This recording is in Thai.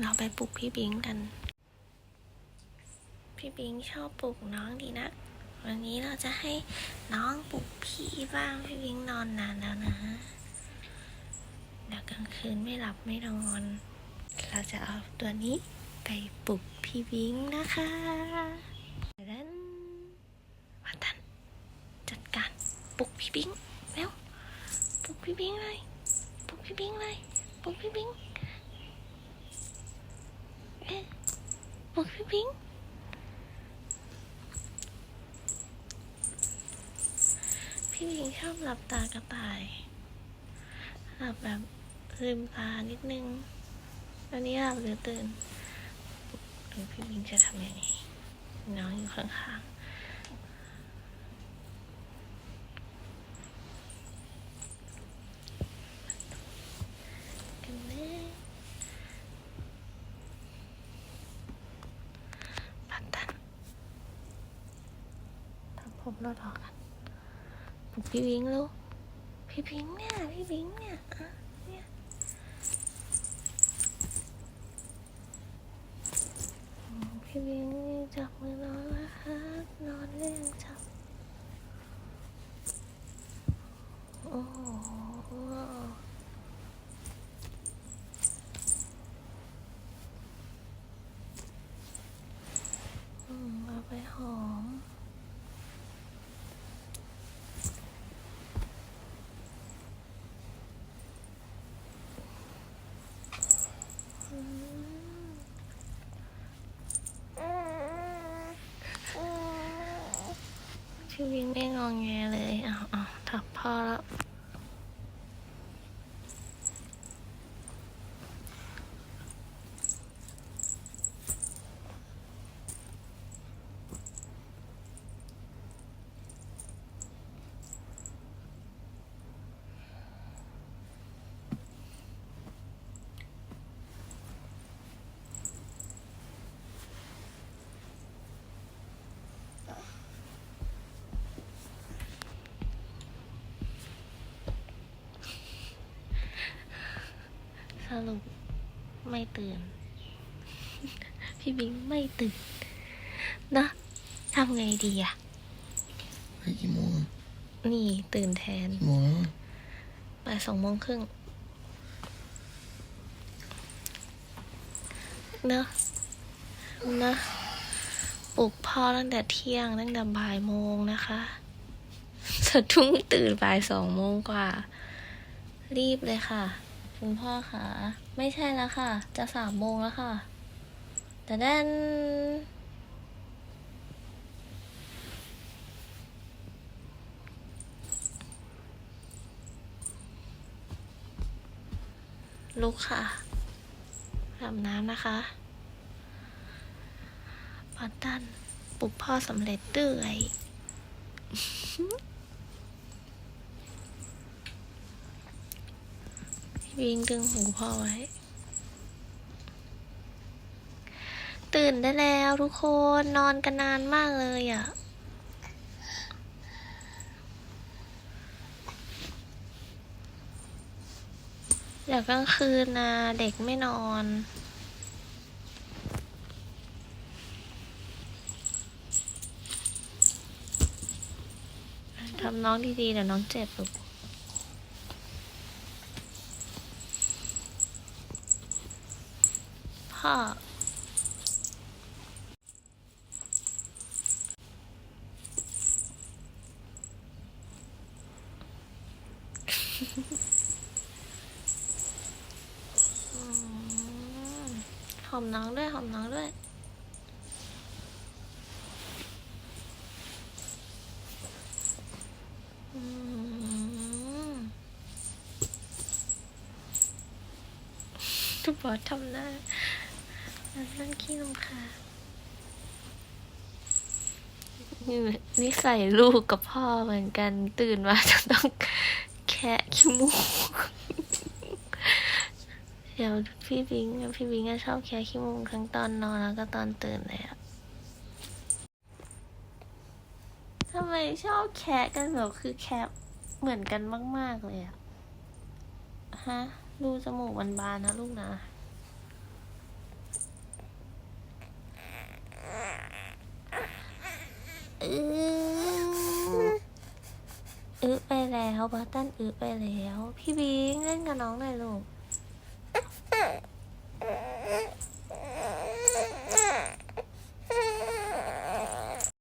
เราไปปลุกพี่บิงกัน พี่บิงชอบปลุกน้องดีนะ วันนี้เราจะให้น้องปลุกพี่บ้าง พี่บิงนอนนานแล้วนะเดี๋ยวกลางคืนไม่หลับไม่นอน เราจะเอาตัวนี้ไปปลุกพี่บิงนะคะดันวัตันจัดการปลุกพี่บิงเร็วปลุกพี่บิงเลยปลุกพี่บิงเลยปลุกพี่บิงเอ๊ะ ปลุกพี่บิงพี่บิงชอบหลับตากระต่าย หลับแบบลืมตานิดนึงตอนนี้หลับหรือตื่นหรือพี่บิงจะทำยังไงน้องอยู่ข้างๆกันแน่ปัดตัน ทำผมเราดอกันปลุกพี่วิงลูกพี่พิงเนี่ยพี่วิงเนี่ยอะเนี่ยพี่วิงจับมือนอนแล้วครับนอนเรื่องจับโอ้โหอืมเอาไปหอม พี่วิงไม่งองแงเลยอ้าวอ้าวถับพ่อแล้ว สรุปไม่ตื่น พี่บิงไม่ตื่นนะทำไงดีอะไปกี่โมงอะนี่ตื่นแทนกี่โมงแล้วอะบ่ายสองโมงครึ่งเนอะเนอะปลุกพ่อตั้งแต่เที่ยงตั้งแต่บ่ายโมงนะคะสะทุ่งตื่นบ่ายสองโมงกว่า รีบเลยค่ะ คุณพ่อค่ะไม่ใช่แล้วค่ะ จะสามโมงแล้วค่ะ แต่ด้านลุกค่ะอาบน้ำนะคะปัดดันปลุกพ่อสำเร็จด้วย วิ่งดึงหูพ่อไว้ ตื่นได้แล้วทุกคนนอนกันนานมากเลยอะ่ะเดี๋ยวกลางคืนนะเด็กไม่นอน ทำน้องดีๆเดี๋ยวน้องเจ็บลูก พ่อ หอมน้องด้วย หอมน้องด้วยทุกบอสทำหน้า นั่นขี้ลำคาญนี่นี่ใส่ลูกกับพ่อเหมือนกันตื่นมาจะต้องแคะขี้มูก เดี๋ยวพี่บิงพี่บิงก็ชอบแคะขี้มูกทั้งตอนนอนแล้วก็ตอนตื่นเลยอะทำไมชอบแคะกันแบบคือแคะเหมือนกันมาก ๆ เลยอะฮะ ดูจมูกมันบานนะลูกนะ อืออึไปแล้วบัตตันอึไปแล้ว พี่บิงเล่นกับน้องหน่อยลูก